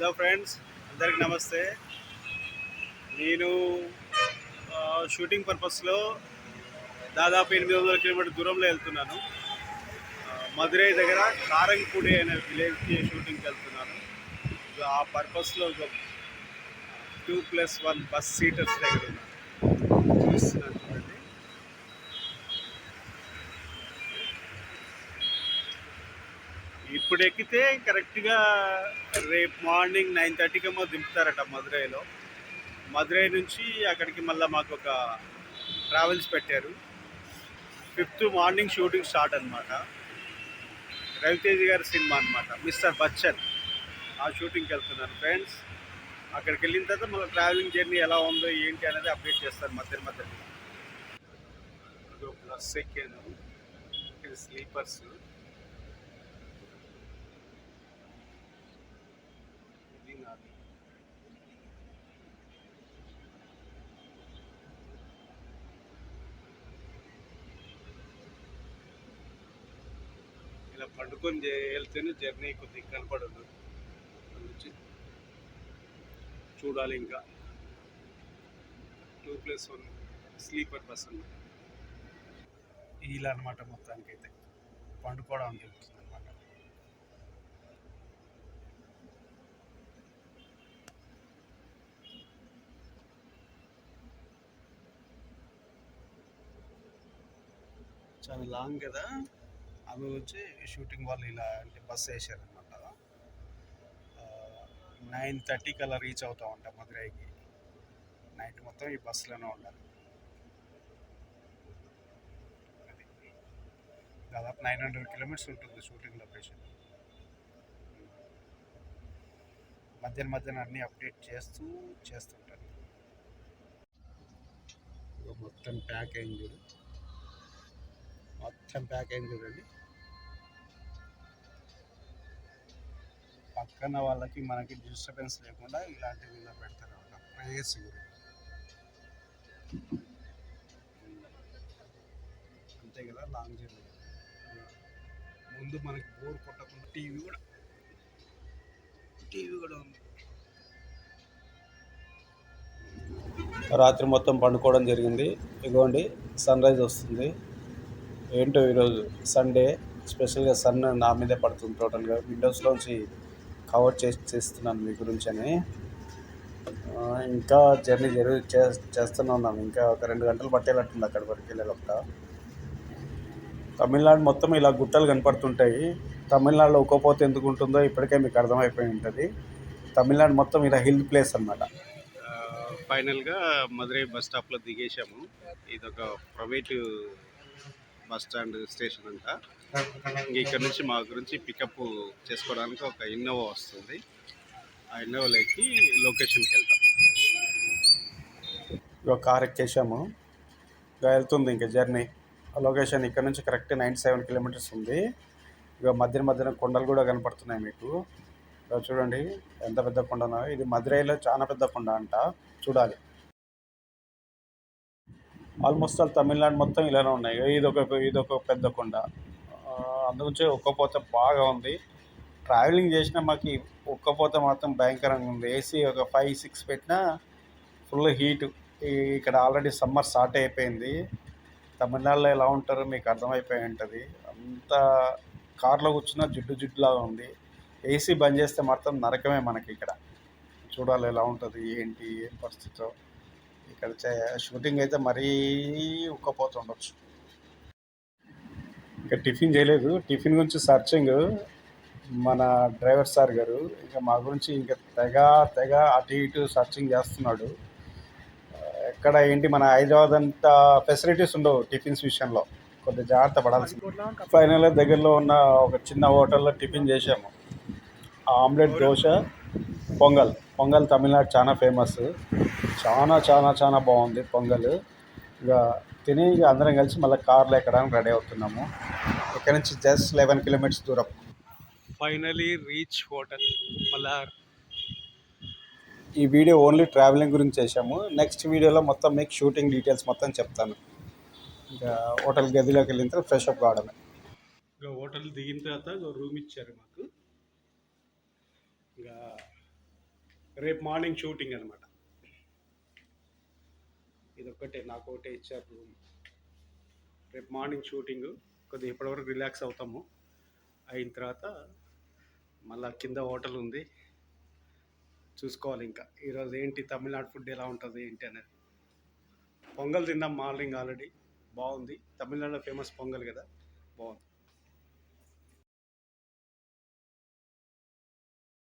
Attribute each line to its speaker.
Speaker 1: Hello friends అందరికి నమస్తే. నేను షూటింగ్ పర్పస్లో దాదాపు ఎనిమిది వందల కిలోమీటర్ దూరంలో వెళ్తున్నాను. మధురై దగ్గర కారంపూడి అనే విలేజ్కి షూటింగ్కి వెళ్తున్నాను. ఆ పర్పస్లో two plus one bus seaters దగ్గర ఉన్నాను చూస్తున్నాను చూడండి ఇప్పుడు ఎక్కితే కరెక్ట్గా రేపు మార్నింగ్ నైన్ థర్టీకి ఏమో దింపుతారట మదురైలో మదురై నుంచి అక్కడికి మళ్ళీ మాకు ఒక ట్రావెల్స్ పెట్టారు. ఫిఫ్త్ మార్నింగ్ షూటింగ్ స్టార్ట్ అనమాట రవితేజ్ గారి సినిమా అనమాట మిస్టర్ బచ్చన్. ఆ షూటింగ్కి వెళ్తున్నాను ఫ్రెండ్స్. అక్కడికి వెళ్ళిన తర్వాత మళ్ళీ ట్రావెలింగ్ జర్నీ ఎలా ఉందో ఏంటి అనేది అప్డేట్ చేస్తాను మధ్య మధ్యలో. ప్లస్ ఎక్కాను స్లీపర్స్. పండుకొని వెళ్తేనే జర్నీ కొద్దిగా కనపడదు. అందుచి చూడాలి ఇంకా. Two plus one sleeper bus అన్నమాట. ఇలా అనమాట మొత్తానికైతే. పండుకోవడం జరుగుతుంది అనమాట చాలా లాంగ్ కదా. అవి వచ్చి షూటింగ్ వాళ్ళు ఇలా అంటే బస్ వేసారనమాట నైన్ థర్టీకి అలా రీచ్ అవుతా ఉంటాం మధురైకి. నైట్ మొత్తం ఈ బస్సులోనే ఉండాలి. అది. దాదాపు నైన్ హండ్రెడ్ కిలోమీటర్స్ ఉంటుంది షూటింగ్ లొకేషన్. మధ్యన మధ్యన అన్నీ అప్డేట్ చేస్తూ చేస్తుంటాను మొత్తం ప్యాక్ అయింది చూడు. మొత్తం ప్యాక్ అయింది చూడండి. పక్కన వాళ్ళకి మనకి డిస్టర్బెన్స్ లేకుండా ఇలాంటివి ఇలా పెడతారు అన్నమాట అంతే కదా లాంగ్ జర్నీ ముందు మనకి బోర్ కొట్టకుండా టీవీ కూడా. టీవీ కూడా ఉంది. రాత్రి మొత్తం పండుకోవడం జరిగింది. ఇగోండి సన్ రైజ్ వస్తుంది. ఏంటో ఈరోజు సండే స్పెషల్గా సన్ నా మీదే పడుతుంది టోటల్గా విండోస్లోంచి కవర్ చేసి చేస్తున్నాను మీ గురించి అని ఇంకా జర్నీ జరుగు చే చేస్తూనే ఉన్నాం. ఇంకా ఒక రెండు గంటలు పట్టేటట్టుంది అక్కడి వరకు వెళ్ళేటప్పుడు తమిళనాడు మొత్తం ఇలా గుట్టలు కనపడుతుంటాయి. తమిళనాడులో ఒక్కపోతే ఎందుకు ఉంటుందో ఇప్పటికే మీకు అర్థమైపోయి ఉంటుంది. తమిళనాడు మొత్తం ఇలా హిల్ ప్లేస్ అనమాట ఫైనల్గా మదురై బస్ స్టాప్లో దిగేసాము ఇది ఒక ప్రైవేటు బస్ స్టాండ్ స్టేషన్ అంట. ఇక్కడ నుంచి మా గురించి పికప్ చేసుకోవడానికి ఒక ఇన్నోవా వస్తుంది. ఆ ఇన్నోవాలోకి ఎక్కి లొకేషన్కి వెళ్తాం. ఇక కార్ ఎక్కేసాము. ఇక వెళ్తుంది ఇంకా జర్నీ ఆ లొకేషన్ ఇక్కడ నుంచి కరెక్ట్ నైంటీ సెవెన్ కిలోమీటర్స్ ఉంది. ఇక మధ్య మధ్యన కొండలు కూడా కనపడుతున్నాయి మీకు. చూడండి ఎంత పెద్ద కొండనో ఇది మధురైలో చాలా పెద్ద కొండ అంట. చూడాలి. ఆల్మోస్ట్ ఆల్ తమిళనాడు మొత్తం ఇలానే ఉన్నాయి. ఇదొక ఇదొక పెద్ద కొండ. ఆ, అందుగురించి ఒక్కపోత బాగా ఉంది. ట్రావెలింగ్ చేసిన మాకు ఒక్కపోత మాత్రం భయంకరంగా ఉంది. ఏసీ ఒక ఫైవ్ సిక్స్ పెట్టినా ఫుల్ హీట్ ఇక్కడ ఆల్రెడీ సమ్మర్ స్టార్ట్ అయిపోయింది. తమిళనాడులో ఎలా ఉంటారో మీకు అర్థమైపోయి ఉంటుంది. అంత కార్లో కూర్చున్న జిడ్డు జిడ్డులాగా ఉంది. ఏసీ బంద్ చేస్తే మాత్రం నరకమే మనకి ఇక్కడ. చూడాలి ఎలా ఉంటుంది ఏంటి ఏం పరిస్థితో. ఇక్కడ షూటింగ్ అయితే మరీ ఉక్కపోతుండొచ్చు. ఇంకా టిఫిన్ చేయలేదు. టిఫిన్ గురించి సర్చింగ్ మన డ్రైవర్ సార్ గారు ఇంకా మా గురించి ఇంకా తెగ తెగ అటు ఇటు సర్చింగ్ చేస్తున్నాడు. ఎక్కడ ఏంటి మన హైదరాబాద్ అంత ఫెసిలిటీస్ ఉండవు టిఫిన్స్ విషయంలో. కొద్దిగా జాగ్రత్త పడాల్సింది ఫైనల్గా దగ్గరలో ఉన్న ఒక చిన్న హోటల్లో టిఫిన్ చేసాము ఆమ్లెట్ దోశ పొంగల్. పొంగల్ తమిళనాడు చాలా ఫేమస్ చాలా చాలా చాలా బాగుంది పొంగల్. ఇక తిని ఇక అందరం కలిసి మళ్ళీ కార్లో ఎక్కడానికి రెడీ అవుతున్నాము. ఇక్కడ నుంచి జస్ట్ లెవెన్ కిలోమీటర్స్ దూరం. ఫైనలీ రీచ్ హోటల్ మళ్ళా ఈ వీడియో ఓన్లీ ట్రావెలింగ్ గురించి చేశాము. నెక్స్ట్ వీడియోలో మొత్తం మీకు షూటింగ్ డీటెయిల్స్ మొత్తం చెప్తాను. ఇంకా హోటల్ గదిలోకి వెళ్ళిన తర్వాత ఫ్రెష్ అప్ కావడమే. ఇక హోటల్ దిగిన తర్వాత రూమ్ ఇచ్చారు మాకు ఇక రేపు మార్నింగ్ షూటింగ్ అనమాట ఇది నాకు ఒకటే ఇచ్చారు. రూమ్ రేపు మార్నింగ్ షూటింగ్ కొద్దిగా ఇప్పటివరకు రిలాక్స్ అవుతాము. అయిన తర్వాత మళ్ళా కింద హోటల్ ఉంది. చూసుకోవాలి ఇంకా. ఈరోజు ఏంటి తమిళనాడు ఫుడ్ ఎలా ఉంటుంది ఏంటి అనేది. పొంగల్ తిన్నాం మార్నింగ్ ఆల్రెడీ. బాగుంది. తమిళనాడులో ఫేమస్ పొంగల్ కదా. బాగుంది.